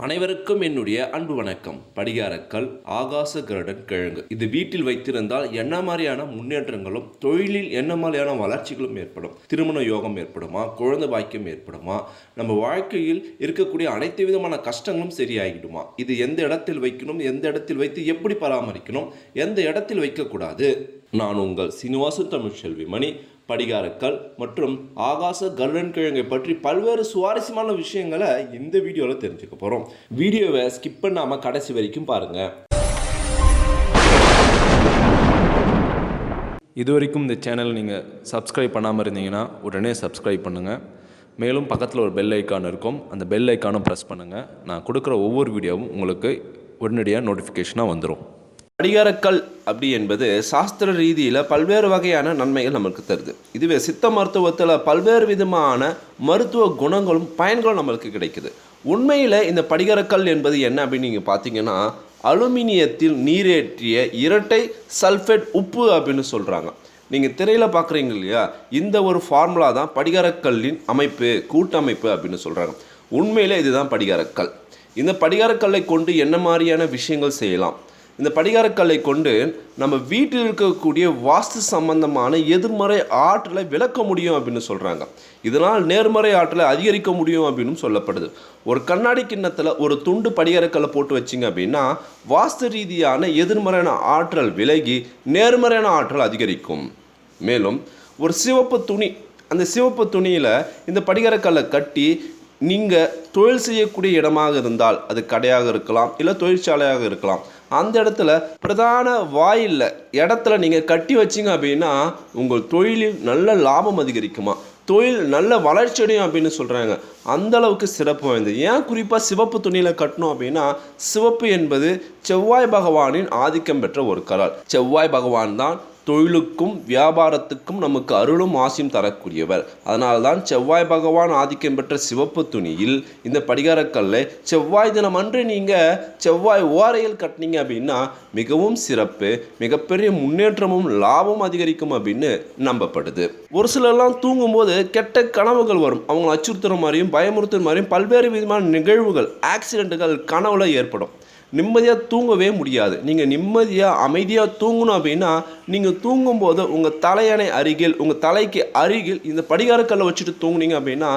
அனைவருக்கும் என்னுடைய அன்பு வணக்கம். படிகாரக்கல் ஆகாச கருடன் கிழங்கு. இது வீட்டில் வைத்திருந்தால் என்ன மாதிரியான முன்னேற்றங்களும் தொழிலில் என்ன மாதிரியான வளர்ச்சிகளும் ஏற்படும்? திருமண யோகம் ஏற்படுமா? குழந்தை பாக்கியம் ஏற்படுமா? நம்ம வாழ்க்கையில் இருக்கக்கூடிய அனைத்து விதமான கஷ்டங்களும் சரியாகிடுமா? இது எந்த இடத்தில் வைக்கணும்? எந்த இடத்தில் வைத்து எப்படி பராமரிக்கணும்? எந்த இடத்தில் வைக்கக்கூடாது? நான் உங்கள் சீனிவாசு தமிழ்ச்செல்வி மணி படிகாரக்கல் மற்றும் ஆகாச கருடன் கிழங்கை பற்றி பல்வேறு சுவாரஸ்யமான விஷயங்களை இந்த வீடியோவில் தெரிஞ்சுக்க போகிறோம் வீடியோவை ஸ்கிப் பண்ணாமல் கடைசி வரைக்கும் பாருங்கள் இது வரைக்கும் இந்த சேனல் நீங்கள் சப்ஸ்கிரைப் பண்ணாமல் இருந்தீங்கன்னா உடனே சப்ஸ்கிரைப் பண்ணுங்கள் மேலும் பக்கத்தில் ஒரு பெல் ஐக்கான் இருக்கும். அந்த பெல் ஐக்கானும் ப்ரெஸ் பண்ணுங்கள் நான் கொடுக்குற ஒவ்வொரு வீடியோவும் உங்களுக்கு உடனடியாக நோட்டிஃபிகேஷனாக வந்துடும் படிகாரக்கல் அப்படி என்பது சாஸ்திர ரீதியில் பல்வேறு வகையான நன்மைகள் நமக்கு தருது. இதுவே சித்த மருத்துவத்தில் பல்வேறு விதமான மருத்துவ குணங்களும் பயன்களும் நம்மளுக்கு கிடைக்குது. உண்மையில் இந்த படிகாரக்கல் என்பது என்ன அப்படின்னு நீங்கள் பார்த்தீங்கன்னா அலுமினியத்தில் நீரேற்றிய இரட்டை சல்ஃபேட் உப்பு அப்படின்னு சொல்கிறாங்க நீங்கள் திரையில் பார்க்குறீங்க இல்லையா? இந்த ஒரு ஃபார்முலா தான் படிகாரக்கல்லின் அமைப்பு கூட்டமைப்பு அப்படின்னு சொல்கிறாங்க உண்மையில் இதுதான் படிகாரக்கல். இந்த படிகாரக்கல்லை கொண்டு என்ன மாதிரியான விஷயங்கள் செய்யலாம்? இந்த படிகாரக்கல்லை கொண்டு நம்ம வீட்டில் இருக்கக்கூடிய வாஸ்து சம்பந்தமான எதிர்மறை ஆற்றலை விளக்க முடியும் அப்படின்னு சொல்கிறாங்க இதனால் நேர்மறை ஆற்றலை அதிகரிக்க முடியும் அப்படின்னு சொல்லப்படுது. ஒரு கண்ணாடி கிண்ணத்தில் ஒரு துண்டு படிகாரக்கல்லை போட்டு வச்சிங்க அப்படின்னா வாஸ்து ரீதியான எதிர்மறையான ஆற்றல் விலகி நேர்மறையான ஆற்றல் அதிகரிக்கும். மேலும் ஒரு சிவப்பு துணி அந்த சிவப்பு துணியில் இந்த படிகாரக்கல்லை கட்டி நீங்கள் தொழில் செய்யக்கூடிய இடமாக இருந்தால் அது கடையாக இருக்கலாம் இல்லை தொழிற்சாலையாக இருக்கலாம். அந்த இடத்துல பிரதான வாயில்ல இடத்துல நீங்கள் கட்டி வச்சீங்க அப்படின்னா உங்கள் தொழிலில் நல்ல லாபம் அதிகரிக்குமா? தொழில் நல்ல வளர்ச்சியடையும் அப்படின்னு சொல்கிறாங்க அந்த அளவுக்கு சிறப்பு வாய்ந்தது. ஏன் குறிப்பாக சிவப்பு துணியில் கட்டணும் அப்படின்னா சிவப்பு என்பது செவ்வாய் பகவானின் ஆதிக்கம் பெற்ற ஒரு கலர் செவ்வாய் பகவான் தான் தொழிலுக்கும் வியாபாரத்துக்கும் நமக்கு அருளும் ஆசியும் தரக்கூடியவர். அதனால் தான் செவ்வாய் பகவான் ஆதிக்கம் பெற்ற சிவப்பு துணியில் இந்த படிகாரக்கல்லை செவ்வாய் தினம் அன்று நீங்கள் செவ்வாய் ஓரையில் கட்டினீங்க அப்படின்னா மிகவும் சிறப்பு மிகப்பெரிய முன்னேற்றமும் லாபம் அதிகரிக்கும் அப்படின்னு நம்பப்படுது. ஒரு சிலர்லாம் தூங்கும்போது கெட்ட கனவுகள் வரும். அவங்களை அச்சுறுத்துகிற மாதிரியும் பயமுறுத்துற மாதிரியும் பல்வேறு விதமான நிகழ்வுகள் ஆக்சிடெண்ட்டுகள் கனவுல ஏற்படும். நிம்மதியாக தூங்கவே முடியாது. நீங்கள் நிம்மதியாக அமைதியாக தூங்கணும் அப்படின்னா நீங்கள் தூங்கும்போது உங்கள் தலையணை அருகில் உங்கள் தலைக்கு அருகில் இந்த படிகாரக்கல்லை வச்சுட்டு தூங்குனீங்க அப்படின்னா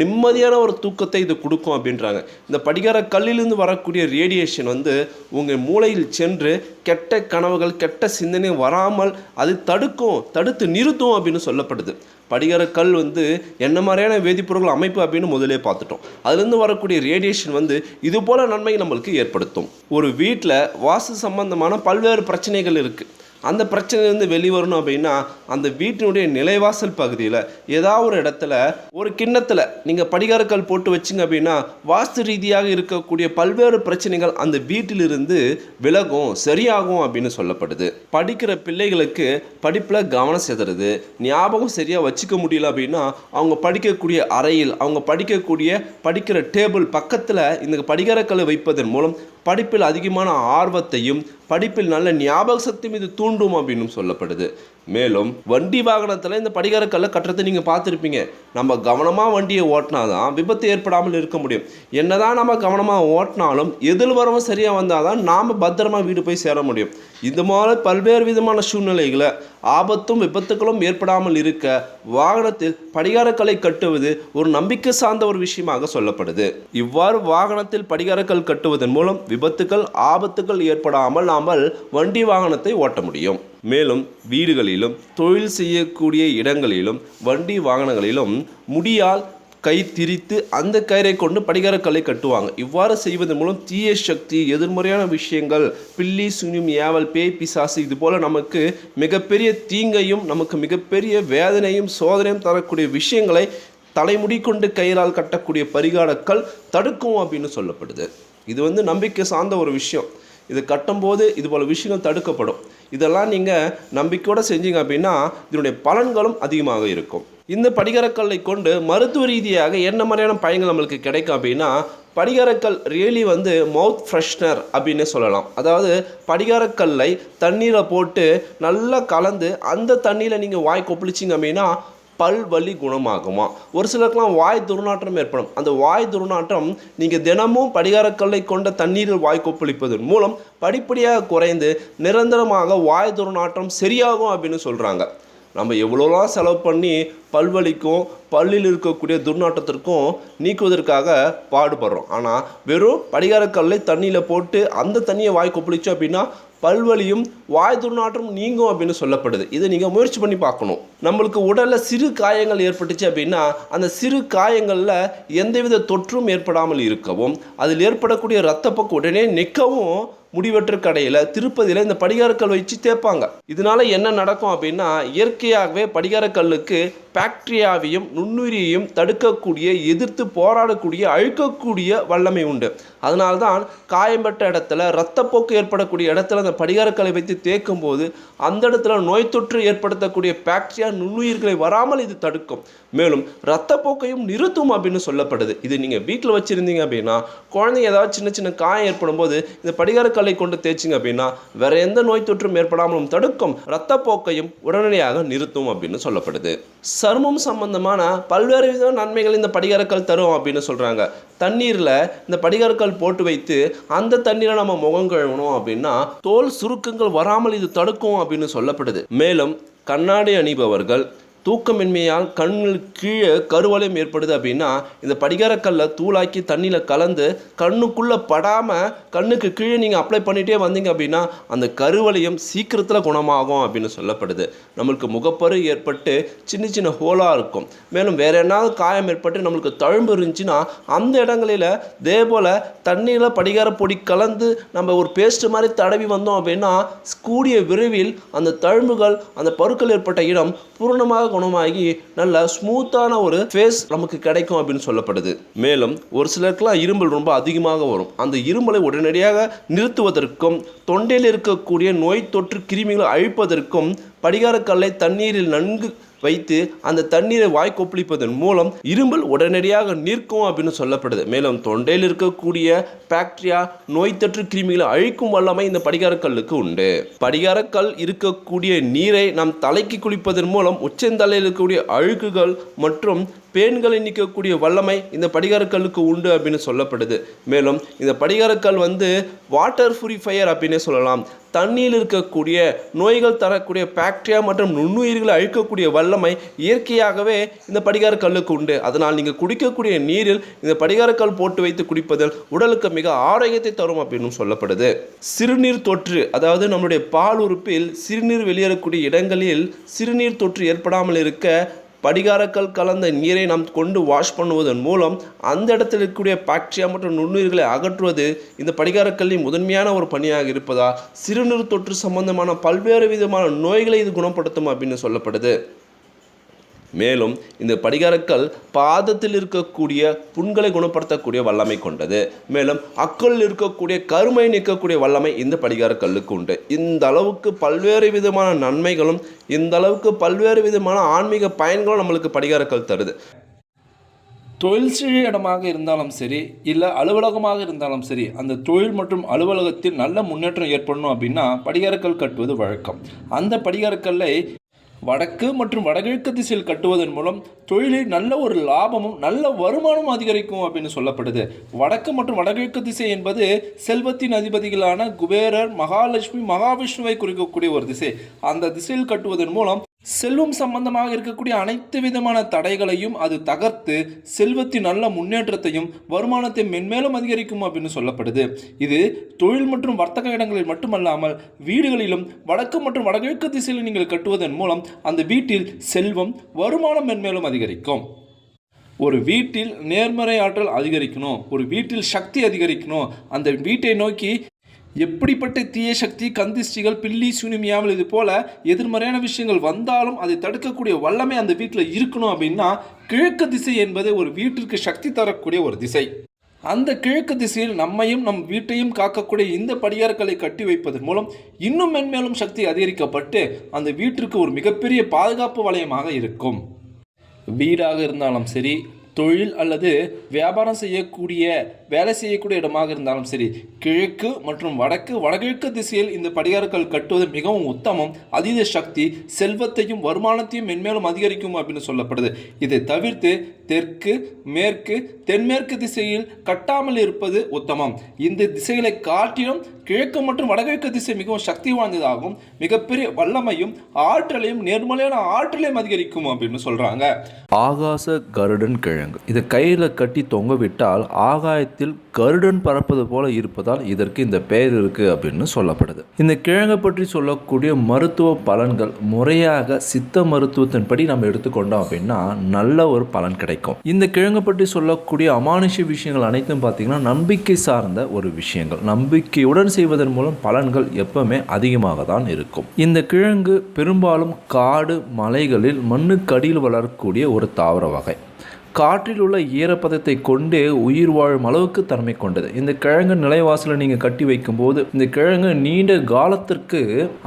நிம்மதியான ஒரு தூக்கத்தை இது கொடுக்கும் அப்படின்றாங்க. இந்த படிகார கல்லிலிருந்து வரக்கூடிய ரேடியேஷன் வந்து உங்கள் மூளையில் சென்று கெட்ட கனவுகள் கெட்ட சிந்தனை வராமல் அது தடுக்கும் தடுத்து நிறுத்தும் அப்படின்னு சொல்லப்படுது. படிகார கல் வந்து என்ன மாதிரியான வேதிப்பொருட்கள் அமைப்பு அப்படின்னு முதலே பார்த்துட்டோம். அதுலேருந்து வரக்கூடிய ரேடியேஷன் வந்து இது போல் நன்மை நம்மளுக்கு ஏற்படுத்தும். ஒரு வீட்டில் வாஸ்து சம்பந்தமான பல்வேறு பிரச்சனைகள் இருக்குது அந்த பிரச்சனையிலேருந்து வெளிவரணும் அப்படின்னா அந்த வீட்டினுடைய நிலைவாசல் பகுதியில் ஏதாவது ஒரு இடத்துல ஒரு கிண்ணத்தில் நீங்கள் படிகாரக்கல் போட்டு வச்சிங்க அப்படின்னா வாஸ்து ரீதியாக இருக்கக்கூடிய பல்வேறு பிரச்சனைகள் அந்த வீட்டிலிருந்து விலகும் சரியாகும் அப்படின்னு சொல்லப்படுது. படிக்கிற பிள்ளைகளுக்கு படிப்பில் கவனம் செதுறது. ஞாபகம் சரியாக வச்சுக்க முடியல அப்படின்னா அவங்க படிக்கக்கூடிய அறையில் அவங்க படிக்கக்கூடிய படிக்கிற டேபிள் பக்கத்தில் இந்த படிகாரக்கல் வைப்பதன் மூலம் படிப்பில் அதிகமான ஆர்வத்தையும் படிப்பில் நல்ல ஞாபக சக்தி மீது தூண்டும் அப்படின்னு சொல்லப்படுது. மேலும் வண்டி வாகனத்தில் இந்த படிகாரக்கல்லை கட்டுறதை நீங்கள் பார்த்துருப்பீங்க. நம்ம கவனமாக வண்டியை ஓட்டினா தான் விபத்து ஏற்படாமல் இருக்க முடியும். என்னதான் நம்ம கவனமாக ஓட்டினாலும் எதில் வரவும் சரியாக வந்தால் தான் நாம் பத்திரமா வீடு போய் சேர முடியும். இந்த மாதிரி பல்வேறு விதமான சூழ்நிலைகளை ஆபத்தும் விபத்துகளும் ஏற்படாமல் இருக்க வாகனத்தில் படிகாரக்கல்லை கட்டுவது ஒரு நம்பிக்கை சார்ந்த ஒரு விஷயமாக சொல்லப்படுது. இவ்வாறு வாகனத்தில் படிகாரக்கல் கட்டுவதன் மூலம் விபத்துகள் ஆபத்துகள் ஏற்படாமல் நாம் வண்டி வாகனத்தை ஓட்ட முடியும். மேலும் வீடுகளிலும் தொழில் செய்யக்கூடிய இடங்களிலும் வண்டி வாகனங்களிலும் முடியால் கை திரித்து அந்த கயிறை கொண்டு படிகாரக்கல்லை கட்டுவாங்க. இவ்வாறு செய்வதன் மூலம் தீய சக்தி எதிர்மறையான விஷயங்கள் பில்லி சுனியும் ஏவல் பேய் பிசாசு இது போல் நமக்கு மிகப்பெரிய தீங்கையும் நமக்கு மிகப்பெரிய வேதனையும் சோதனையும் தரக்கூடிய விஷயங்களை தலைமுடி கொண்டு கயிறால் கட்டக்கூடிய பரிகாரக்கல் தடுக்கும் அப்படின்னு சொல்லப்படுது. இது வந்து நம்பிக்கை சார்ந்த ஒரு விஷயம். இது கட்டும்போது இது போல் விஷயங்கள் தடுக்கப்படும். இதெல்லாம் நீங்கள் நம்பிக்கையோடு செஞ்சீங்க அப்படின்னா இதனுடைய பலன்களும் அதிகமாக இருக்கும். இந்த படிகரக்கல்லை கொண்டு மருத்துவ ரீதியாக என்ன மாதிரியான பயன்கள் நம்மளுக்கு கிடைக்கும் அப்படின்னா படிகாரக்கல் ரியலி வந்து மவுத் ஃப்ரெஷ்னர் அப்படின்னு சொல்லலாம். அதாவது படிகாரக்கல்லை தண்ணீரை போட்டு நல்லா கலந்து அந்த தண்ணியில் நீங்கள் வாய் கொப்பளிச்சிங்க அப்படின்னா பல் வலி குணமாகுமா? ஒரு சிலருக்குலாம் வாய் துர்நாற்றம் ஏற்படும். அந்த வாய் துர்நாற்றம் நீங்கள் தினமும் படிகாரக்கல்லை கொண்ட தண்ணீரில் வாய் கொப்பளிப்பதன் மூலம் படிப்படியாக குறைந்து நிரந்தரமாக வாய் துர்நாற்றம் சரியாகும் அப்படின்னு சொல்கிறாங்க நம்ம எவ்வளோலாம் செலவு பண்ணி பல்வலிக்கும் பல்லில் இருக்கக்கூடிய துர்நாற்றத்திற்கும் நீக்குவதற்காக பாடுபடுறோம். ஆனால் வெறும் படிகாரக்கல்லை தண்ணியில் போட்டு அந்த தண்ணியை வாய் கொப்பளிச்சோம் அப்படின்னா பல்வலியும் வாய் துர்நாற்றம் நீங்கும் அப்படின்னு சொல்லப்படுது. இதை நீங்கள் முயற்சி பண்ணி பார்க்கணும். நம்மளுக்கு உடலில் சிறு காயங்கள் ஏற்பட்டுச்சு அப்படின்னா அந்த சிறு காயங்களில் எந்தவித தொற்றும் ஏற்படாமல் இருக்கவும் அதில் ஏற்படக்கூடிய இரத்தப்போக்கு உடனே நிற்கவும் முடிவற்ற கடையில் திருப்பதியில் இந்த படிகாரக்கல் வச்சு தேய்ப்பாங்க. இதனால என்ன நடக்கும் அப்படின்னா இயற்கையாகவே படிகாரக்கல்லுக்கு பாக்டீரியாவையும் நுண்ணுயிரியையும் தடுக்கக்கூடிய எதிர்த்து போராடக்கூடிய அழிக்கக்கூடிய வல்லமை உண்டு. அதனால்தான் காயம்பட்ட இடத்துல ரத்தப்போக்கு ஏற்படக்கூடிய இடத்துல அந்த படிகாரக்கல்லை வைத்து தேய்க்கும் போது அந்த இடத்துல நோய் தொற்று ஏற்படுத்தக்கூடிய பாக்டீரியா நுண்ணுயிர்களை வராமல் இது தடுக்கும். மேலும் இரத்தப்போக்கையும் நிறுத்தும் அப்படின்னு சொல்லப்படுது. இது நீங்கள் வீட்டில் வச்சுருந்தீங்க அப்படின்னா குழந்தைங்க ஏதாவது சின்ன சின்ன காயம் ஏற்படும் போது இந்த படிகாரக்கல்லை கொண்டு தேய்ச்சிங்க அப்படின்னா வேற எந்த நோய் தொற்றும் ஏற்படாமலும் தடுக்கும் இரத்தப்போக்கையும் உடனடியாக நிறுத்தும் அப்படின்னு சொல்லப்படுது. சருமம் சம்பந்தமான பல்வேறு வித நன்மைகள் இந்த படிகரக்கல் தரும் அப்படின்னு சொல்கிறாங்க தண்ணீரில் இந்த படிகற்கள் போட்டு வைத்து அந்த தண்ணீரை நம்ம முகம் கழுவணும் அப்படின்னா தோல் சுருக்கங்கள் வராமல் இது தடுக்கும் அப்படின்னு சொல்லப்படுது. மேலும் கண்ணாடி அணிபவர்கள் தூக்கமின்மையால் கண்ணுக்கு கீழே கருவளையம் ஏற்படுது அப்படின்னா இந்த படிகாரக்கல்லை தூளாக்கி தண்ணியில் கலந்து கண்ணுக்குள்ளே படாமல் கண்ணுக்கு கீழே நீங்கள் அப்ளை பண்ணிகிட்டே வந்தீங்க அப்படின்னா அந்த கருவளையம் சீக்கிரத்தில் குணமாகும் அப்படின்னு சொல்லப்படுது. நம்மளுக்கு முகப்பரு ஏற்பட்டு சின்ன சின்ன ஹோலாக இருக்கும். மேலும் வேறு என்னாவது காயம் ஏற்பட்டு நம்மளுக்கு தழும்பு இருந்துச்சுன்னா அந்த இடங்களில் இதே போல் தண்ணியில் படிகார பொடி கலந்து நம்ம ஒரு பேஸ்ட் மாதிரி தடவி வந்தோம் அப்படின்னா கூடிய விரைவில் அந்த தழும்புகள் அந்த பருக்கள் ஏற்பட்ட இடம் பூரணமாக குணமாகி நல்ல ஸ்மூத்தான ஒரு ஃபேஸ் நமக்கு கிடைக்கும் அப்படின்னு சொல்லப்படுது. மேலும் ஒரு சிலருக்குலாம் இருமல் ரொம்ப அதிகமாக வரும். அந்த இருமலை உடனடியாக நிறுத்துவதற்கும் தொண்டையில் இருக்கக்கூடிய நோய் தொற்று கிருமிகளை அழிப்பதற்கும் படிகாரக்கல்லை தண்ணீரில் நன்கு வைத்து அந்த தண்ணீரை வாய் கொப்பளிப்பதன் மூலம் இருமல் உடனடியாக நிற்கும் அப்படின்னு சொல்லப்படுது. மேலும் தொண்டையில் இருக்கக்கூடிய பாக்டீரியா நோய் தொற்று கிருமிகளை அழிக்கும் வல்லமை இந்த படிகாரக்கல்லுக்கு உண்டு. படிகாரக்கல் இருக்கக்கூடிய நீரை நாம் தலைக்கு குளிப்பதன் மூலம் உச்சந்தலையில் இருக்கக்கூடிய அழுக்குகள் மற்றும் பேன்களை நிற்கக்கூடிய வல்லமை இந்த படிகாரக்கல்லுக்கு உண்டு அப்படின்னு சொல்லப்படுது. மேலும் இந்த படிகாரக்கல் வந்து வாட்டர் ஃபுரிஃபையர் அப்படின்னே சொல்லலாம். தண்ணியில் இருக்கக்கூடிய நோய்கள் தரக்கூடிய பாக்டீரியா மற்றும் நுண்ணுயிர்களை அழிக்கக்கூடிய வல்லமை இயற்கையாகவே இந்த படிகாரக்கல்லுக்கு உண்டு. அதனால் நீங்கள் குடிக்கக்கூடிய நீரில் இந்த படிகாரக்கல் போட்டு வைத்து குடிப்பதில் உடலுக்கு மிக ஆரோக்கியத்தை தரும் அப்படின்னு சொல்லப்படுது. சிறுநீர் தொற்று அதாவது நம்முடைய பால் உறுப்பில் சிறுநீர் வெளியேறக்கூடிய இடங்களில் சிறுநீர் தொற்று ஏற்படாமல் இருக்க படிகாரக்கல் கலந்த நீரை நாம் கொண்டு வாஷ் பண்ணுவதன் மூலம் அந்த இடத்தில் இருக்கக்கூடிய பாக்டீரியா மற்றும் நுண்ணுயிர்களை அகற்றுவது இந்த படிகாரக்கல்லின் முதன்மையான ஒரு பணியாக இருப்பதால் சிறுநீர் தொற்று சம்பந்தமான பல்வேறு விதமான நோய்களை இது குணப்படுத்தும் அப்படின்னு சொல்லப்படுது. மேலும் இந்த படிகாரக்கல் பாதத்தில் இருக்கக்கூடிய புண்களை குணப்படுத்தக்கூடிய வல்லமை கொண்டது. மேலும் அக்களில் இருக்கக்கூடிய கருமை நீக்கக்கூடிய வல்லமை இந்த படிகாரக்கல்லுக்கு உண்டு. இந்த அளவுக்கு பல்வேறு விதமான நன்மைகளும் இந்த அளவுக்கு பல்வேறு விதமான ஆன்மீக பயன்களும் நம்மளுக்கு படிகாரக்கல் தருது. தொழில் செய்ய இடமாக இருந்தாலும் சரி இல்லை அலுவலகமாக இருந்தாலும் சரி அந்த தொழில் மற்றும் அலுவலகத்தில் நல்ல முன்னேற்றம் ஏற்படணும் அப்படின்னா படிகாரக்கல் கட்டுவது வழக்கம். அந்த படிகாரக்கல்லை வடக்கு மற்றும் வடகிழக்கு திசையில் கட்டுவதன் மூலம் தொழிலில் நல்ல ஒரு லாபமும் நல்ல வருமானமும் அதிகரிக்கும் அப்படின்னு சொல்லப்படுது. வடக்கு மற்றும் வடகிழக்கு திசை என்பது செல்வத்தின் அதிபதிகளான குபேரர் மகாலட்சுமி மகாவிஷ்ணுவை குறிக்கக்கூடிய ஒரு திசை. அந்த திசையில் கட்டுவதன் மூலம் செல்வம் சம்பந்தமாக இருக்கக்கூடிய அனைத்து விதமான தடைகளையும் அது தகர்த்து செல்வத்தின் நல்ல முன்னேற்றத்தையும் வருமானத்தை மென்மேலும் அதிகரிக்கும் அப்படின்னு சொல்லப்படுது. இது தொழில் மற்றும் வர்த்தக இடங்களில் மட்டுமல்லாமல் வீடுகளிலும் வடக்கு மற்றும் வடகிழக்கு திசையில் நீங்கள் கட்டுவதன் மூலம் அந்த வீட்டில் செல்வம் வருமானம் மென்மேலும் அதிகரிக்கும். ஒரு வீட்டில் நேர்மறை ஆற்றல் அதிகரிக்கணும் ஒரு வீட்டில் சக்தி அதிகரிக்கணும் அந்த வீட்டை நோக்கி எப்படிப்பட்ட தீய சக்தி கந்திஷ்டிகள் பில்லி சூனிமியாமல் இது போல எதிர்மறையான விஷயங்கள் வந்தாலும் அதை தடுக்கக்கூடிய வல்லமை அந்த வீட்டில் இருக்கணும் அப்படின்னா கிழக்கு திசை என்பது ஒரு வீட்டிற்கு சக்தி தரக்கூடிய ஒரு திசை. அந்த கிழக்கு திசையில் நம்மையும் நம் வீட்டையும் காக்கக்கூடிய இந்த படியாரங்களை கட்டி வைப்பதன் மூலம் இன்னும் மென்மேலும் சக்தி அதிகரிக்கப்பட்டு அந்த வீட்டிற்கு ஒரு மிகப்பெரிய பாதுகாப்பு வளையமாக இருக்கும். வீடாக இருந்தாலும் சரி தொழில் அல்லது வியாபாரம் செய்யக்கூடிய வேலை செய்யக்கூடிய இடமாக இருந்தாலும் சரி கிழக்கு மற்றும் வடக்கு வடகிழக்கு திசையில் இந்த படிகாரக்கல் கட்டுவது மிகவும் உத்தமம். அதீத சக்தி செல்வத்தையும் வருமானத்தையும் மென்மேலும் அதிகரிக்கும் அப்படின்னு சொல்லப்படுது. இதை தவிர்த்து தெற்கு மேற்கு தென்மேற்கு திசையில் கட்டாமல் இருப்பது உத்தமம். இந்த திசைகளை காட்டிலும் கிழக்கு மற்றும் வடகிழக்கு திசை மிகவும் சக்தி வாய்ந்ததாகவும் மிகப்பெரிய வல்லமையும் ஆற்றலையும் நேர்மலையான ஆற்றலையும் அதிகரிக்கும் அப்படின்னு சொல்றாங்க. ஆகாச கருடன் கிழங்கு. இதை கையில் கட்டி தொங்க விட்டால் ஆகாயத்தில் கருடன் பறப்பது போல இருப்பதால் இதற்கு இந்த பெயர் இருக்கு அப்படின்னு சொல்லப்படுது. இந்த கிழங்கை பற்றி சொல்லக்கூடிய மருத்துவ பலன்கள் முறையாக சித்த மருத்துவத்தின்படி நம்ம எடுத்துக்கொண்டோம் அப்படின்னா நல்ல ஒரு பலன் கிடைக்கும். இந்த கிழங்கை பற்றி சொல்லக்கூடிய அமானுஷ விஷயங்கள் அனைத்தும் பார்த்தீங்கன்னா நம்பிக்கை சார்ந்த ஒரு விஷயங்கள். நம்பிக்கையுடன் செய்வதன் மூலம் பலன்கள் எப்பவுமே அதிகமாக தான் இருக்கும். இந்த கிழங்கு பெரும்பாலும் காடு மலைகளில் மண்ணுக்கடியில் வளரக்கூடிய ஒரு தாவர வகை. காற்றில் உள்ள ஈரப்பதத்தை கொண்டு உயிர் வாழும் அளவுக்கு தன்மை கொண்டது. இந்த கிழங்கு நிலைவாசலை நீங்கள் கட்டி வைக்கும்போது இந்த கிழங்கு நீண்ட காலத்திற்கு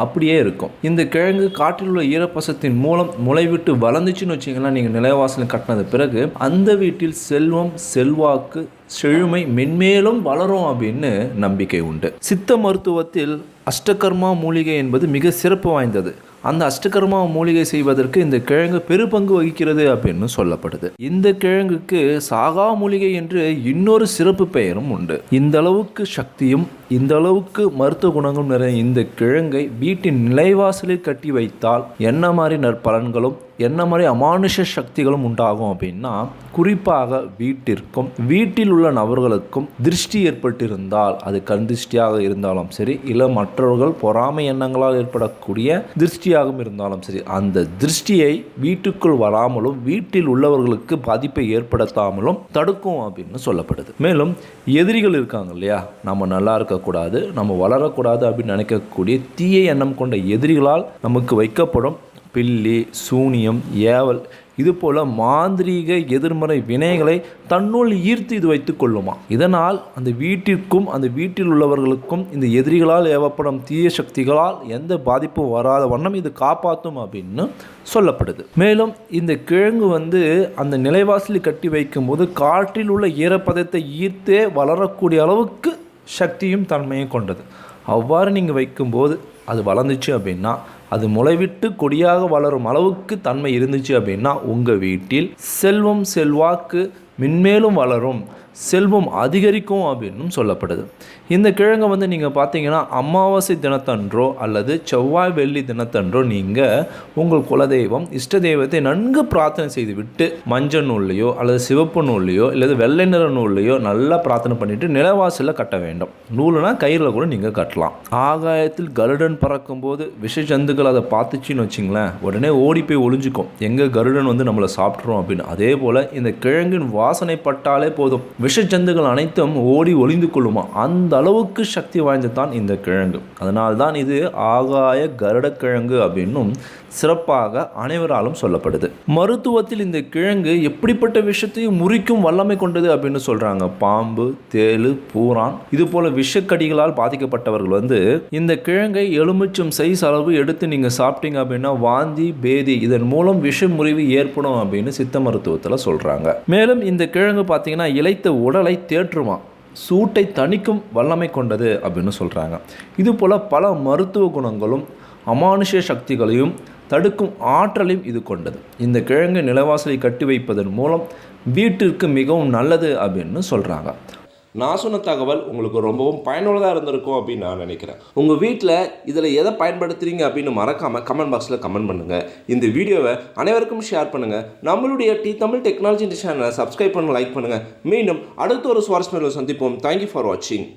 அப்படியே இருக்கும். இந்த கிழங்கு காற்றில் உள்ள ஈரப்பசத்தின் மூலம் முளைவிட்டு வளர்ந்துச்சுன்னு வச்சிங்கன்னா நீங்கள் நிலைவாசலில் கட்டினது பிறகு அந்த வீட்டில் செல்வம் செல்வாக்கு செழுமை மென்மேலும் வளரும் அப்படின்னு நம்பிக்கை உண்டு. சித்த மருத்துவத்தில் அஷ்டகர்மா மூலிகை என்பது மிக சிறப்பு வாய்ந்தது. அந்த அஷ்டகர்மா மூலிகை செய்வதற்கு இந்த கிழங்கு பெருபங்கு வகிக்கிறது அப்படின்னு சொல்லப்படுது. இந்த கிழங்குக்கு சாகா மூலிகை என்று இன்னொரு சிறப்பு பெயரும் உண்டு. இந்த அளவுக்கு சக்தியும் இந்த அளவுக்கு மருத்துவ குணங்களும் நிறைய இந்த கிழங்கை வீட்டின் நிலைவாசலில் கட்டி வைத்தால் என்ன மாதிரி நற்பலன்களும் என்ன மாதிரி அமானுஷ சக்திகளும் உண்டாகும் அப்படின்னா குறிப்பாக வீட்டிற்கும் வீட்டில் உள்ள நபர்களுக்கும் திருஷ்டி ஏற்பட்டிருந்தால் அது கண் திருஷ்டியாக இருந்தாலும் சரி இல்லை மற்றவர்கள் பொறாமை எண்ணங்களால் ஏற்படக்கூடிய திருஷ்டியாகவும் இருந்தாலும் சரி அந்த திருஷ்டியை வீட்டுக்குள் வராமலும் வீட்டில் உள்ளவர்களுக்கு பாதிப்பை ஏற்படுத்தாமலும் தடுக்கும் அப்படின்னு சொல்லப்படுது. மேலும் எதிரிகள் இருக்காங்க இல்லையா? நம்ம நல்லா இருக்க வாழக்கூடாது நம்ம வளரக்கூடாது அப்படின்னு நினைக்கக்கூடிய தீய எண்ணம் கொண்ட எதிரிகளால் நமக்கு வைக்கப்படும் பில்லி சூனியம் ஏவல் இதுபோல் மாந்திரீக எதிர்மறை வினைகளை தன்னுள் ஈர்த்து இது வைத்து கொள்ளுமா? இதனால் அந்த வீட்டிற்கும் அந்த வீட்டில் உள்ளவர்களுக்கும் இந்த எதிரிகளால் ஏவப்படும் தீய சக்திகளால் எந்த பாதிப்பும் வராத வண்ணம் இது காப்பாற்றும் அப்படின்னு சொல்லப்படுது. மேலும் இந்த கிழங்கு வந்து அந்த நிலைவாசலில் கட்டி வைக்கும்போது காற்றில் உள்ள ஈரப்பதத்தை ஈர்த்தே வளரக்கூடிய அளவுக்கு சக்தியும் தன்மையும் கொண்டது. அவ்வாறு நீங்கள் வைக்கும்போது அது வளர்ந்துச்சு அப்படின்னா அது முளைவிட்டு கொடியாக வளரும் அளவுக்கு தன்மை இருந்துச்சு அப்படின்னா உங்கள் வீட்டில் செல்வம் செல்வாக்கு மென்மேலும் வளரும். செல்வம் அதிகரிக்கும் அப்படின்னும் சொல்லப்படுது. இந்த கிழங்கை வந்து நீங்கள் பார்த்தீங்கன்னா அமாவாசை தினத்தன்றோ அல்லது செவ்வாய் வெள்ளி தினத்தன்றோ நீங்கள் உங்கள் குலதெய்வம் இஷ்ட தெய்வத்தை நன்கு பிரார்த்தனை செய்து விட்டு மஞ்சள் நூல்லையோ அல்லது சிவப்பு நூல்லையோ அல்லது வெள்ளை நிற நூல்லையோ நல்லா பிரார்த்தனை பண்ணிவிட்டு நிலவாசலில் கட்ட வேண்டும். நூலுனா கயிறில் கூட நீங்கள் கட்டலாம். ஆகாயத்தில் கருடன் பறக்கும்போது விஷ ஜந்துக்கள் அதை பார்த்துச்சின்னு வச்சிங்களேன் உடனே ஓடி போய் ஒளிஞ்சிக்கும். எங்கே கருடன் வந்து நம்மளை சாப்பிட்றோம் அப்படின்னு. அதே போல் இந்த கிழங்கின் வாசனை பட்டாலே போதும். விஷ அனைத்தும் ஓடி ஒளிந்து கொள்ளுமா? அந்த அளவுக்கு சக்தி வாய்ந்தது தான் இந்த கிழங்கு. அதனால்தான் இது ஆகாய கருடக்கிழங்கு அப்படின்னும் சிறப்பாக அனைவராலும் சொல்லப்படுது. மருத்துவத்தில் இந்த கிழங்கு எப்படிப்பட்ட விஷயத்தையும் முறிக்கும் வல்லமை கொண்டது அப்படின்னு சொல்கிறாங்க பாம்பு தேலு பூரான். இது போல விஷக்கடிகளால் பாதிக்கப்பட்டவர்கள் வந்து இந்த கிழங்கை எலுமிச்சம் சைஸ் அளவு எடுத்து நீங்கள் சாப்பிட்டீங்க அப்படின்னா வாந்தி பேதி இதன் மூலம் விஷ முறிவு ஏற்படும் அப்படின்னு சித்த மருத்துவத்தில் சொல்கிறாங்க மேலும் இந்த கிழங்கு பார்த்தீங்கன்னா இலைத்த உடலை தேற்றுமா? சூட்டை தணிக்கும் வல்லமை கொண்டது அப்படின்னு சொல்கிறாங்க இதுபோல் பல மருத்துவ குணங்களும் அமானுஷ சக்திகளையும் தடுக்கும் ஆற்றலையும் இது கொண்டது. இந்த கிழங்கு நிலவாசலை கட்டி வைப்பதன் மூலம் வீட்டிற்கு மிகவும் நல்லது அப்படின்னு சொல்கிறாங்க நான் சொன்ன தகவல் உங்களுக்கு ரொம்பவும் பயனுள்ளதாக இருந்திருக்கும் அப்படின்னு நான் நினைக்கிறேன். உங்கள் வீட்டில் இதில் எதை பயன்படுத்துகிறீங்க அப்படின்னு மறக்காமல் கமெண்ட் பாக்ஸில் கமெண்ட் பண்ணுங்கள் இந்த வீடியோவை அனைவருக்கும் ஷேர் பண்ணுங்கள் நம்மளுடைய டி தமிழ் டெக்னாலஜி சேனலை சப்ஸ்கிரைப் பண்ண லைக் பண்ணுங்கள் மீண்டும் அடுத்த ஒரு சுவாரஸ்யமில் சந்திப்போம். தேங்க்யூ ஃபார் வாட்சிங்